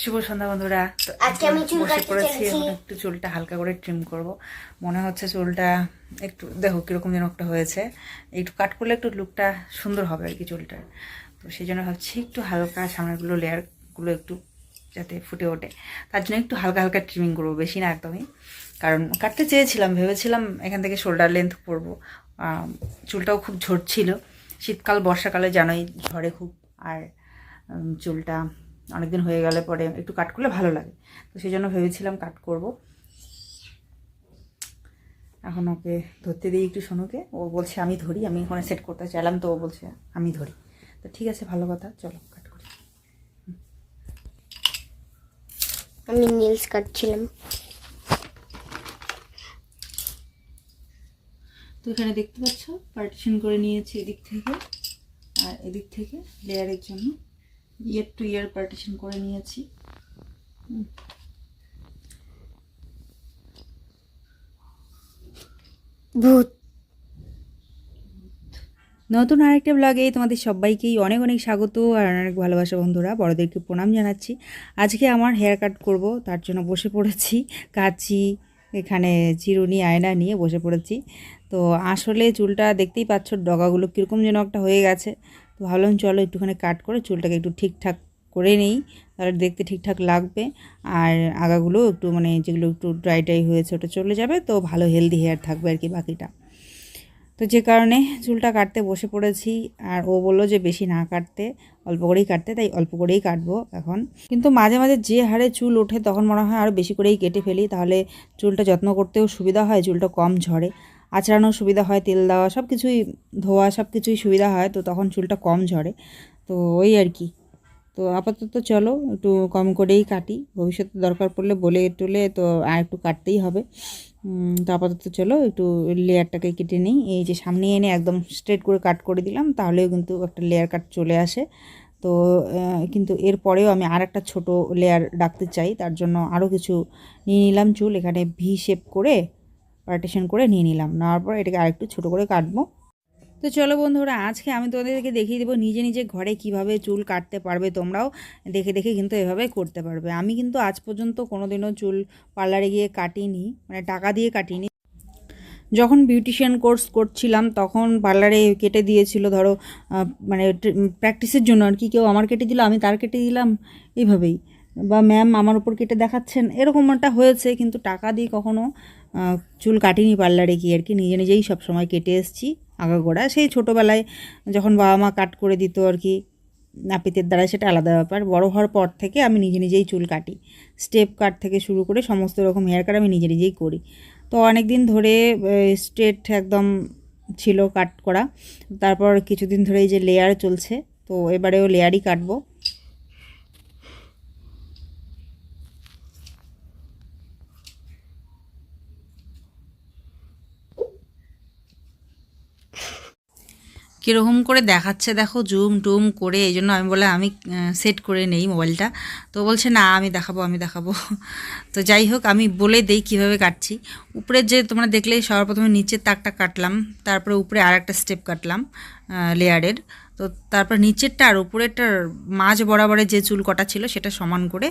শুভ সন্ধ্যা বন্ধুরা। আজকে আমি চুল বসে কাটতে পড়েছি চলেছি। একটু চুলটা হালকা করে ট্রিম করব। মনে হচ্ছে চুলটা একটু দেখো কীরকম যেন একটা হয়েছে। একটু কাট করলে একটু লুকটা সুন্দর হবে আর কি চুলটার। তো সেই জন্য ভাবছি একটু হালকা সামনেগুলো লেয়ারগুলো একটু যাতে ফুটে ওঠে। তার জন্য একটু হালকা হালকা ট্রিমিং করব বেশি না একদমই। কারণ কাটতে চেয়েছিলাম ভেবেছিলাম এখান থেকে শোল্ডার লেন্থ করব। চুলটাও খুব ঝরছিল শীতকাল বর্ষাকালে জানোই ঝরে খুব। আর চুলটা অনেকদিন হয়ে গেলে পরে একটু কাট করলে ভালো লাগে। তো সেই জন্য ভেবেছিলাম কাট করব। এখন ওকে ধরতে দিই একটু সোনুকে। ও বলছে আমি ধরি আমি ওখানে সেট করতে চাইলাম তো। ও বলছে আমি ধরি। তো ঠিক আছে ভালো কথা চলো কাট করি। আমি নীলস কাটছিলাম। তো এখানে দেখতে পাচ্ছ পার্টিশন করে নিয়েছি এদিক থেকে আর এদিক থেকে লেয়ারের জন্য। ইয়ার টু ইয়ার পার্টিশন করে নিয়েছি। ভূত। নতুন আরেকটা ব্লগে তোমাদের সবাইকেই অনেক অনেক স্বাগত আর অনেক ভালোবাসা বন্ধুরা। বড়দেরকে প্রণাম জানাচ্ছি। আজকে আমার হেয়ার কাট করব, তার জন্য বসে পড়েছি। কাচি, এখানে চিরুনি, আয়না নিয়ে বসে পড়েছি। তো আসলে চুলটা দেখতেই পাচ্ছ, ডগাগুলো কীরকম যেন একটা হয়ে গেছে। তো ভাবলাম চলো একটুখানি কাট করে চুলটাকে একটু ঠিকঠাক করে নেই, তাহলে দেখতে ঠিকঠাক লাগবে। আর আগাগুলো একটু মানে যেগুলো একটু ড্রাই ড্রাই হয়েছে ওটা চলে যাবে, তো ভালো হেলদি হেয়ার থাকবে আর কি বাকিটা। তো যে কারণে চুলটা কাটতে বসে পড়েছি, আর ও বলল যে বেশি না কাটতে, অল্প করেই কাটতে, তাই অল্প করেই কাটবো এখন। কিন্তু মাঝে মাঝে যে হারে চুল ওঠে তখন মনে হয় আরও বেশি করেই কেটে ফেলি, তাহলে চুলটা যত্ন করতেও সুবিধা হয়, চুলটা কম ঝরে। আচড়ানোর সুবিধা হয়, তেল দেওয়া সব কিছুই ধোয়া সব কিছুই সুবিধা হয়, তো তখন চুলটা কম ঝরে। তো ওই আর কি। তো আপাতত চলো, একটু কম করেই কাটি। ভবিষ্যতে দরকার পড়লে বলে টুলে তো আর একটু কাটতেই হবে। তো আপাতত চলো, একটু লেয়ারটাকে কেটে নিই। এই যে সামনে এনে একদম স্ট্রেট করে কাট করে দিলাম, তাহলেও কিন্তু একটা লেয়ার কাট চলে আসে। তো কিন্তু এরপরেও আমি আর একটা ছোটো লেয়ার ডাকতে চাই, তার জন্য আরও কিছু নিয়ে নিলাম চুল। এখানে ভি শেপ করে পার্টিশন করে নিয়ে নিলাম। নেওয়ার পর এটাকে আরেকটু ছোটো করে কাটবো। তো চলো বন্ধুরা, আজকে আমি তোমাদেরকে দেখিয়ে দেবো নিজে নিজে ঘরে কীভাবে চুল কাটতে পারবে। তোমরাও দেখে দেখে কিন্তু এভাবে করতে পারবে। আমি কিন্তু আজ পর্যন্ত কোনোদিনও চুল পার্লারে গিয়ে কাটিনি মানে টাকা দিয়ে কাটিনি। যখন বিউটিশিয়ান কোর্স করছিলাম, তখন পার্লারে কেটে দিয়েছিল, ধরো মানে প্র্যাকটিসের জন্য আর কি। কেউ আমার কেটে দিল, আমি তার কেটে দিলাম, এইভাবেই। বা ম্যাম আমার উপর কেটে দেখাচ্ছেন? এরকম একটা হয়েছে কিন্তু টাকা দিয়ে কখনো আহ, চুল কাটিনি পার্লারে গিয়ে আর কি নিজে নিজেই সব সময় কেটে এসেছি আগাগোড়া। সেই ছোটোবেলায় যখন বাবা মা কাট করে দিত আর কি নাপিতের দ্বারা সেটা আলাদা ব্যাপার। বড় হওয়ার পর থেকে আমি নিজে নিজেই চুল কাটি। স্টেপ কাট থেকে শুরু করে সমস্ত রকম হেয়ার কাট আমি নিজে নিজেই করি। তো অনেক দিন ধরে স্ট্রেট একদম ছিল কাট করা। তারপর কিছুদিন ধরে এই যে লেয়ার চলছে তো এবারেও লেয়ারই কাটবো। কীরকম করে দেখাচ্ছে দেখো, জুম টুম করে, এই জন্য আমি বলে আমি সেট করে নেই মোবাইলটা। তো বলছে, না, আমি দেখাবো আমি দেখাবো। তো যাই হোক, আমি বলে দেই কীভাবে কাটছি। উপরের যে তোমরা দেখলে সবার প্রথমে নিচের তাকটা কাটলাম, তারপরে উপরে আর একটা স্টেপ কাটলাম লেয়ারের তো তারপর নিচেরটা আর উপরেরটার মাঝ বরাবরে যে চুল কটা ছিল, সেটা সমান করে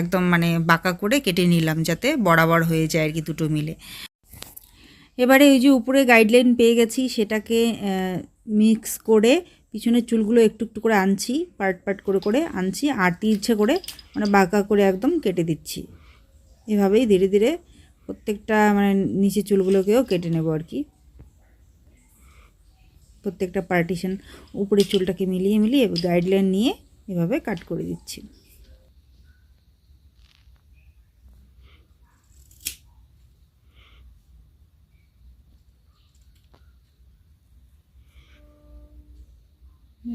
একদম মানে বাঁকা করে কেটে নিলাম, যাতে বরাবর হয়ে যায় আর কি দুটো মিলে। এবারে ওই যে উপরে গাইডলাইন পেয়ে গেছি, সেটাকে মিক্স করে পিছনের চুলগুলো একটু একটু করে আনছি পার্ট পার্ট করে করে আনছি আটি ইচ্ছে করে মানে বাঁকা করে একদম কেটে দিচ্ছি। এভাবেই ধীরে ধীরে প্রত্যেকটা মানে নিচে চুলগুলোকেও কেটে নেব আর কি। প্রত্যেকটা পার্টিশন উপরে চুলটাকে মিলিয়ে মিলিয়ে গাইডলাইন নিয়ে এভাবে কাট করে দিচ্ছি।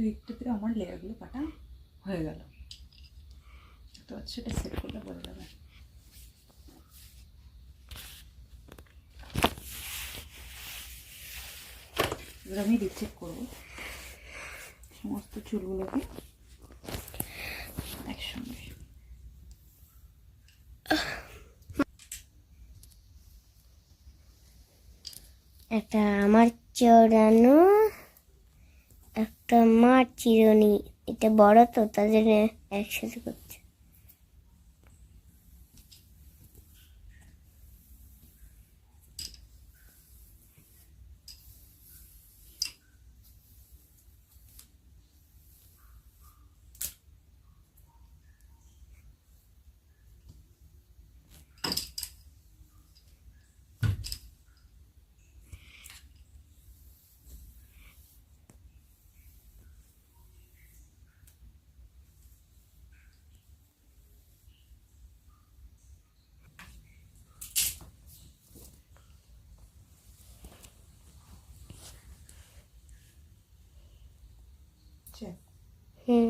দিকটাতে আমার লেয়ারগুলো কাটা, হয়ে গেল। তো সেটা সেট করলে যাবে। এবার আমি রিচেক করব সমস্ত চুলগুলোকে একসঙ্গে। একটা আমার চড়ানো একটা মা চিরুনি এটা বড় তো তাদের একসাথে করছে হুম।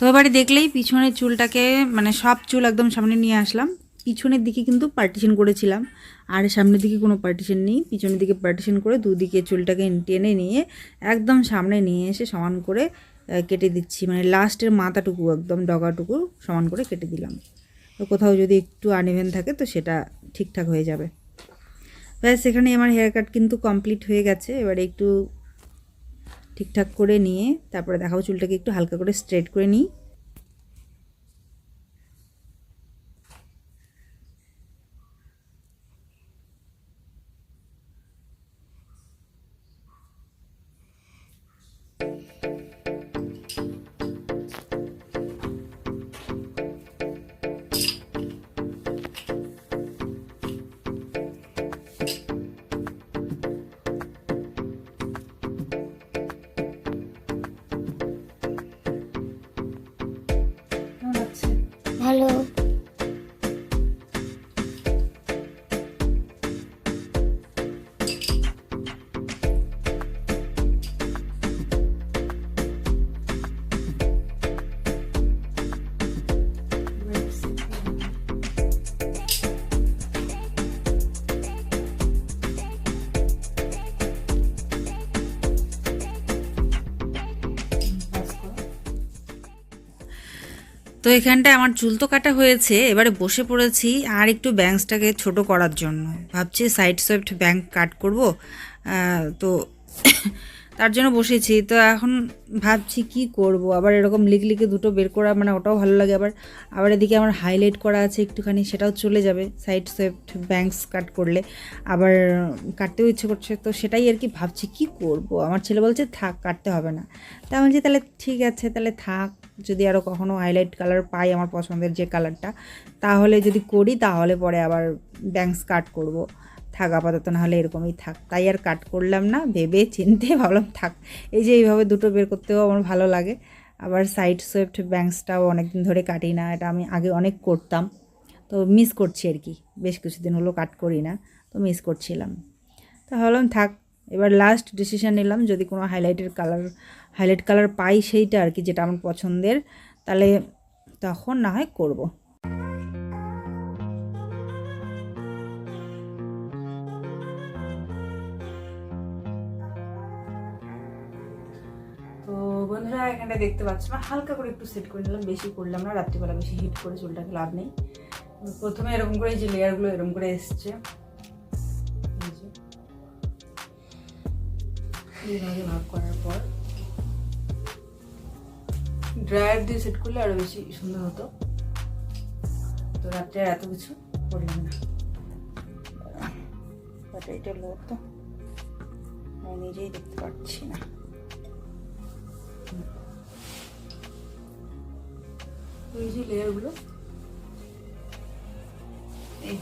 তো এবারে দেখলেই পিছনের চুলটাকে মানে সব চুল একদম সামনে নিয়ে আসলাম। পিছনের দিকে কিন্তু পার্টিশন করেছিলাম। আর সামনের দিকে কোনো পার্টিশন নেই। পিছনের দিকে পার্টিশন করে দুদিকে চুলটাকে টেনে নিয়ে একদম সামনে নিয়ে এসে সমান করে কেটে দিচ্ছি। মানে লাস্টের মাথাটুকু একদম ডগাটুকু সমান করে কেটে দিলাম। তো কোথাও যদি একটু আনইভেন থাকে তো সেটা ঠিকঠাক হয়ে যাবে। ব্যাস সেখানে আমার হেয়ার কাট কিন্তু কমপ্লিট হয়ে গেছে। এবারে একটু ঠিকঠাক করে নিয়ে, তারপরে দেখাবো চুলটাকে একটু হালকা করে স্ট্রেট করে নিই। তো এখানটায় আমার চুল তো কাটা হয়েছে, এবারে বসে পড়েছি আর একটু ব্যাংকসটাকে ছোট করার জন্য। ভাবছি সাইড সোয়েপ্ট ব্যাংক কাট করব তো তার জন্য বসেছি। তো এখন ভাবছি কি করব, আবার এরকম লিকলিকে দুটো বের করা মানে ওটাও ভালো লাগে। আবার আবার এদিকে আমার হাইলাইট করা আছে একটুখানি, সেটাও চলে যাবে সাইড সোয়েপ্ট ব্যাংকস কাট করলে। আবার কাটতেও ইচ্ছে করছে, তো সেটাই আর কি ভাবছি কি করব। আমার ছেলে বলছে, থাক, কাটতে হবে না। তা বলছি, তাহলে ঠিক আছে, তাহলে থাক। যদি আরও কখনও হাইলাইট কালার পাই আমার পছন্দের যে কালারটা তাহলে যদি করি, তাহলে পরে আবার ব্যাংকস কাট করব। থাক, আপাতত নাহলে এরকমই থাক। তাই আর কাট করলাম না, ভেবে চিনতে ভাবলাম, থাক। এই যে এইভাবে দুটো বের করতেও আমার ভালো লাগে। আবার সাইড সোয়েপ্ট ব্যাংকসটাও অনেক দিন ধরে কাটি না, এটা আমি আগে অনেক করতাম। তো মিস করছি আর কি, বেশ কিছুদিন হলো কাট করি না, তো মিস করছিলাম। তো ভাবলাম, থাক এবার লাস্ট ডিসিশন নিলাম, যদি কোনো হাইলাইটের কালার হাইলাইট কালার পাই সেইটা আর কি যেটা আমার পছন্দের, তাহলে তখন না হয় করব। বন্ধুরা, এখানটা দেখতে পাচ্ছি না হালকা করে একটু সেট করে নিলাম, বেশি করলাম না, রাত্রিবেলা বেশি হিট করে চুলটাকে লাভ নেই। প্রথমে এরকম করে যে লেয়ারগুলো এরকম করে এসছে। ভাগ করার পর ড্রায়ার দিয়ে সেট করলে আরও বেশি সুন্দর হতো। তো রাত্রে এত কিছু করলাম না। ব্যাটারিটা লো তো আমি নিজেই দেখতে পাচ্ছি না। এই যে লেয়ারগুলো এই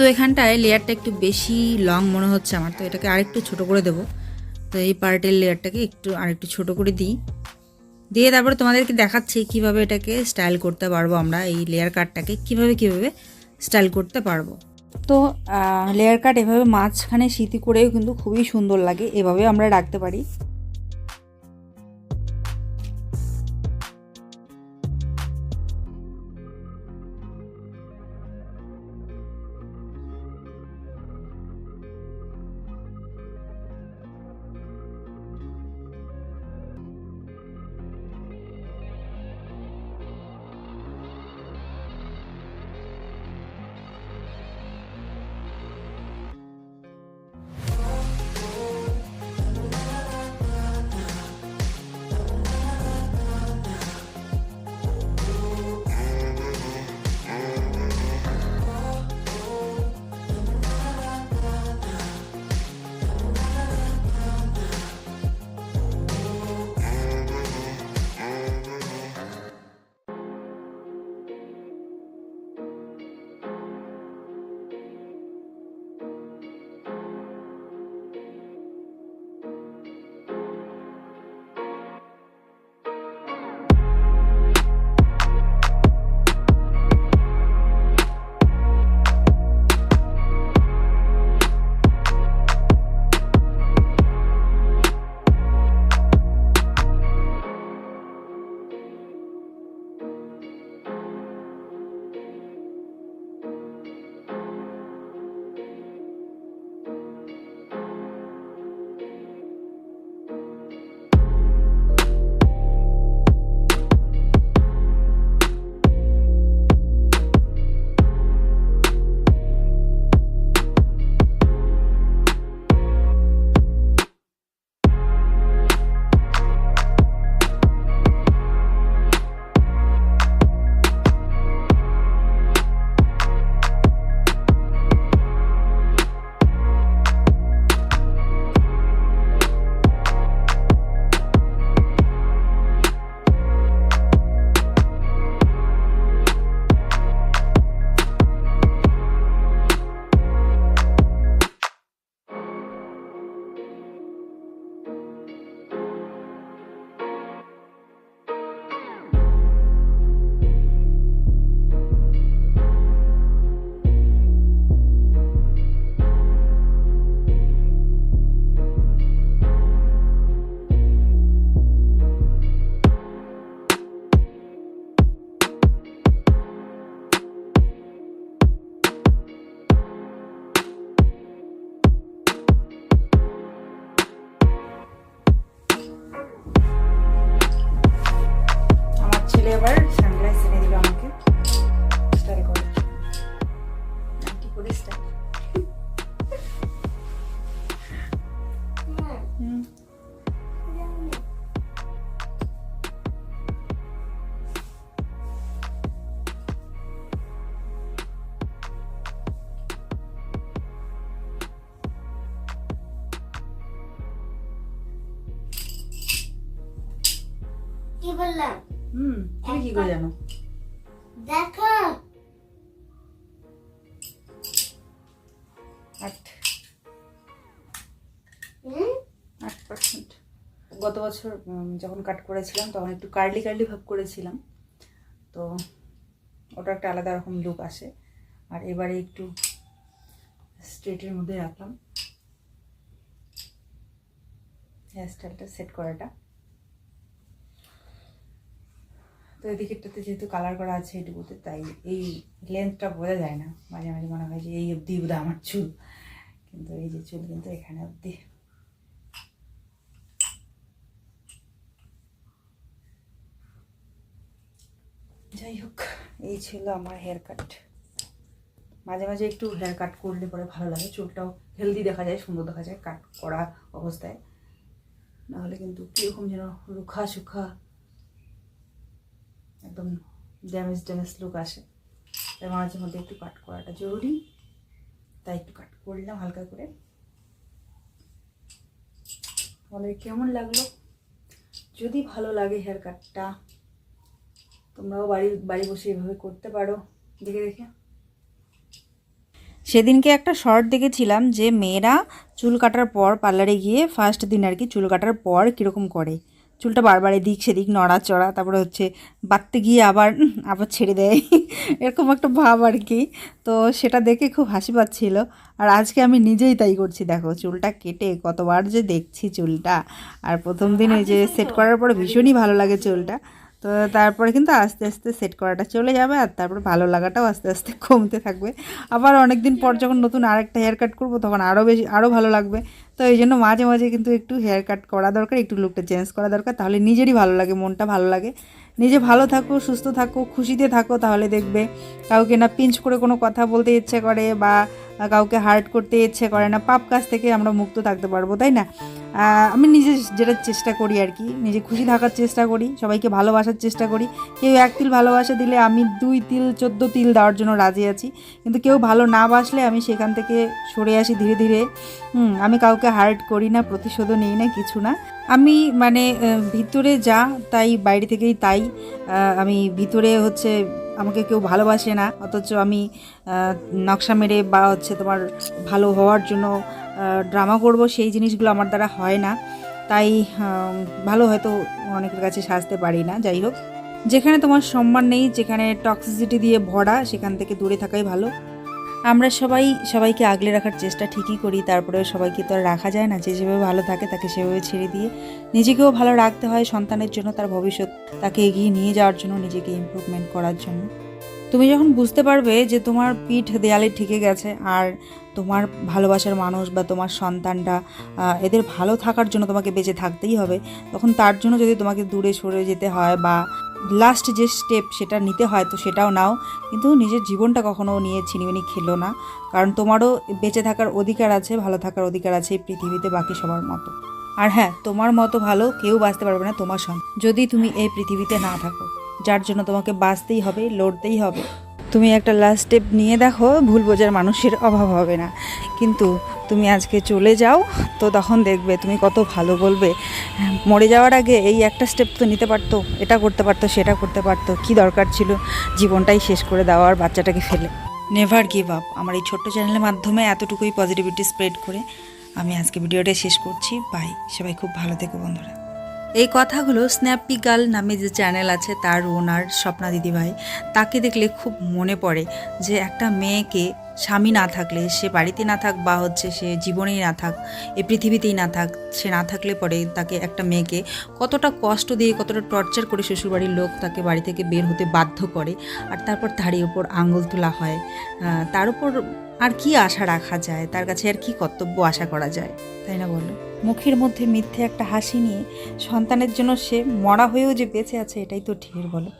তো এখানটায় লেয়ারটা একটু বেশি লং মনে হচ্ছে আমার, তো এটাকে আরেকটু ছোট করে দেবো। তো এই পার্টের লেয়ারটাকে একটু, আরেকটু ছোট করে দিই। দিয়ে তারপরে তোমাদেরকে দেখাচ্ছি কীভাবে এটাকে স্টাইল করতে পারব আমরা, এই লেয়ার কাটটাকে কীভাবে কীভাবে স্টাইল করতে পারব। তো লেয়ার কাট এভাবে মাঝখানে স্মৃতি করেও কিন্তু খুবই সুন্দর লাগে এভাবে আমরা রাখতে পারি। খুলে আবার সানগ্লাস এনে দিল আমাকে। স্টাইল করে। নাইটি করে স্টাইল কি করে জানো? দেখো। আট। আট পার্সেন্ট গত বছর যখন কাট করেছিলাম তখন একটু কার্লি কার্লি ভাব করেছিলাম। তো ওটা একটা আলাদা রকম লুক আসে। আর এবারে একটু স্ট্রেটের মধ্যে রাখলাম। হেয়ার স্টাইলটা সেট করাটা। তো এদিকেরটাতে যেহেতু কালার করা আছে এটুকুতে, তাই এই লেন্থটা বোঝা যায় না। মাঝে মাঝে মনে হয় যে এই অবধি বোধ আমার চুল। কিন্তু এই যে চুল কিন্তু এখানে অবধি। যাই হোক, এই ছিল আমার হেয়ার কাট মাঝে মাঝে একটু হেয়ার কাট করলে পরে ভালো লাগে। চুলটাও হেলদি দেখা যায়, সুন্দর দেখা যায় কাট করা অবস্থায়। নাহলে কিন্তু কীরকম যেন রুখা সুখা একদম ড্যামেজ ড্যামেজ লুক আসে। তাই মাঝে মধ্যে একটু কাট করাটা জরুরি। তাই একটু কাট করলাম হালকা করে। তোমাদের কেমন লাগল? যদি ভালো লাগে হেয়ার কাটটা তোমরাও বাড়ি বাড়ি বসে এভাবে করতে পারো। দেখে দেখে। সেদিনকে একটা শর্ট দেখেছিলাম যে মেয়েরা চুল কাটার পর পার্লারে গিয়ে ফার্স্ট দিন আর কি চুল কাটার পর কীরকম করে। চুলটা বারবার এদিক সেদিক নড়াচড়া তারপরে হচ্ছে বাড়তে গিয়ে আবার আবার ছেড়ে দেয়। এরকম একটা ভাব আর কি। তো সেটা দেখে খুব হাসি পাচ্ছিল। আর আজকে আমি নিজেই তাই করছি। দেখো চুলটা কেটে কতবার যে দেখছি চুলটা। আর প্রথম দিনে ওই যে সেট করার পরে ভীষণই ভালো লাগে চুলটা। তো তারপরে কিন্তু আস্তে আস্তে সেট করাটা চলে যাবে আর তারপরে ভালো লাগাটাও আস্তে আস্তে কমতে থাকবে। আবার অনেক দিন পর যখন নতুন আরেকটা হেয়ার কাট করব তখন আরও বেশি আরও ভালো লাগবে। তো এই জন্য মাঝে মাঝে কিন্তু একটু হেয়ার কাট করা দরকার, একটু লুকটা চেঞ্জ করা দরকার, তাহলে নিজেরই ভালো লাগে, মনটা ভালো লাগে। নিজে ভালো থাকো, সুস্থ থাকো, খুশিতে থাকো, তাহলে দেখবে কাউকে না পিঞ্চ করে কোনো কথা বলতে ইচ্ছে করে বা কাউকে হার্ট করতে ইচ্ছে করে না, পাপ কাজ থেকে আমরা মুক্ত থাকতে পারব, তাই না? আমি নিজে যেটা চেষ্টা করি আর কি, নিজে খুশি থাকার চেষ্টা করি, সবাইকে ভালোবাসার চেষ্টা করি। কেউ এক তিল ভালোবাসা দিলে আমি দুই তিল, চোদ্দ তিল দেওয়ার জন্য রাজি আছি। কিন্তু কেউ ভালো না বাসলে আমি সেখান থেকে সরে আসি ধীরে ধীরে। হুম, আমি কাউকে হার্ট করি না, প্রতিশোধও নিই না, কিছু না। আমি মানে ভিতরে যা, তাই, বাইরে থেকেই তাই। আমি ভিতরে হচ্ছে আমাকে কেউ ভালোবাসে না, অথচ আমি নকশা মেরে বা হচ্ছে তোমার ভালো হওয়ার জন্য ড্রামা করব, সেই জিনিসগুলো আমার দ্বারা হয় না। তাই ভালো হয়তো অনেকের কাছে সাজতে পারি না, যাই হোক। যেখানে তোমার সম্মান নেই, যেখানে টক্সিসিটি দিয়ে ভরা, সেখান থেকে দূরে থাকাই ভালো। আমরা সবাই সবাইকে আগলে রাখার চেষ্টা ঠিকই করি তারপরে সবাইকে তো আর রাখা যায় না। যে যেভাবে ভালো থাকে তাকে সেভাবে ছেড়ে দিয়ে নিজেকেও ভালো রাখতে হয় সন্তানের জন্য তার ভবিষ্যৎ তাকে এগিয়ে নিয়ে যাওয়ার জন্য নিজেকে ইমপ্রুভমেন্ট করার জন্য। তুমি যখন বুঝতে পারবে যে তোমার পিঠ দেয়ালে ঠেকে গেছে আর তোমার ভালোবাসার মানুষ বা তোমার সন্তানরা আহ, এদের ভালো থাকার জন্য তোমাকে বেঁচে থাকতেই হবে তখন তার জন্য যদি তোমাকে দূরে সরে যেতে হয় বা লাস্ট যে স্টেপ সেটা নিতে হয়, তো সেটাও নাও। কিন্তু নিজের জীবনটা কখনো নিয়ে ছিনিমিনি খেলো না। কারণ তোমারও বেঁচে থাকার অধিকার আছে, ভালো থাকার অধিকার আছে এই পৃথিবীতে বাকি সবার মতো। আর হ্যাঁ তোমার মতো ভালো কেউ বাঁচতে পারবে না তোমার সঙ্গে। যদি তুমি এই পৃথিবীতে না থাকো, যার জন্য তোমাকে বাঁচতেই হবে, লড়তেই হবে তুমি একটা লাস্ট স্টেপ নিয়ে দেখো, ভুল বোঝার মানুষের অভাব হবে না। কিন্তু তুমি আজকে চলে যাও, তো তখন দেখবে তুমি কত ভালো বলবে। মরে যাওয়ার আগে এই একটা স্টেপ তো নিতে পারতো, এটা করতে পারতো, সেটা করতে পারতো, কি দরকার ছিল? জীবনটাই শেষ করে দেওয়ার বাচ্চাটাকে ফেলে। নেভার গিভ আপ আমার এই ছোট্ট চ্যানেলের মাধ্যমে এতটুকুই পজিটিভিটি স্প্রেড করে আমি আজকে ভিডিওটা শেষ করছি। বাই সবাই খুব ভালো থেকো বন্ধুরা। এই কথাগুলো স্ন্যাপি গার্ল নামে যে চ্যানেল আছে, তার ওনার স্বপ্না দিদিভাই, তাকে দেখলে খুব মনে পড়ে যে একটা মেয়েকে স্বামী না থাকলে, সে বাড়িতে না থাক বা হচ্ছে সে জীবনেই না থাক, এ পৃথিবীতেই না থাক, সে না থাকলে পরে তাকে একটা মেয়েকে কতটা কষ্ট দিয়ে, কতটা টর্চার করে শ্বশুরবাড়ির লোক তাকে বাড়ি থেকে বের হতে বাধ্য করে। আর তারপর তারই ওপর আঙুল তোলা হয়। তার উপর আর কি আশা রাখা যায়? তার কাছে আর কি কর্তব্য আশা করা যায়? তাই না বলো? মুখের মধ্যে মিথ্যে একটা হাসি নিয়ে সন্তানের জন্য সে মরা হয়েও যে বেঁচে আছে, এটাই তো ঢের বলো।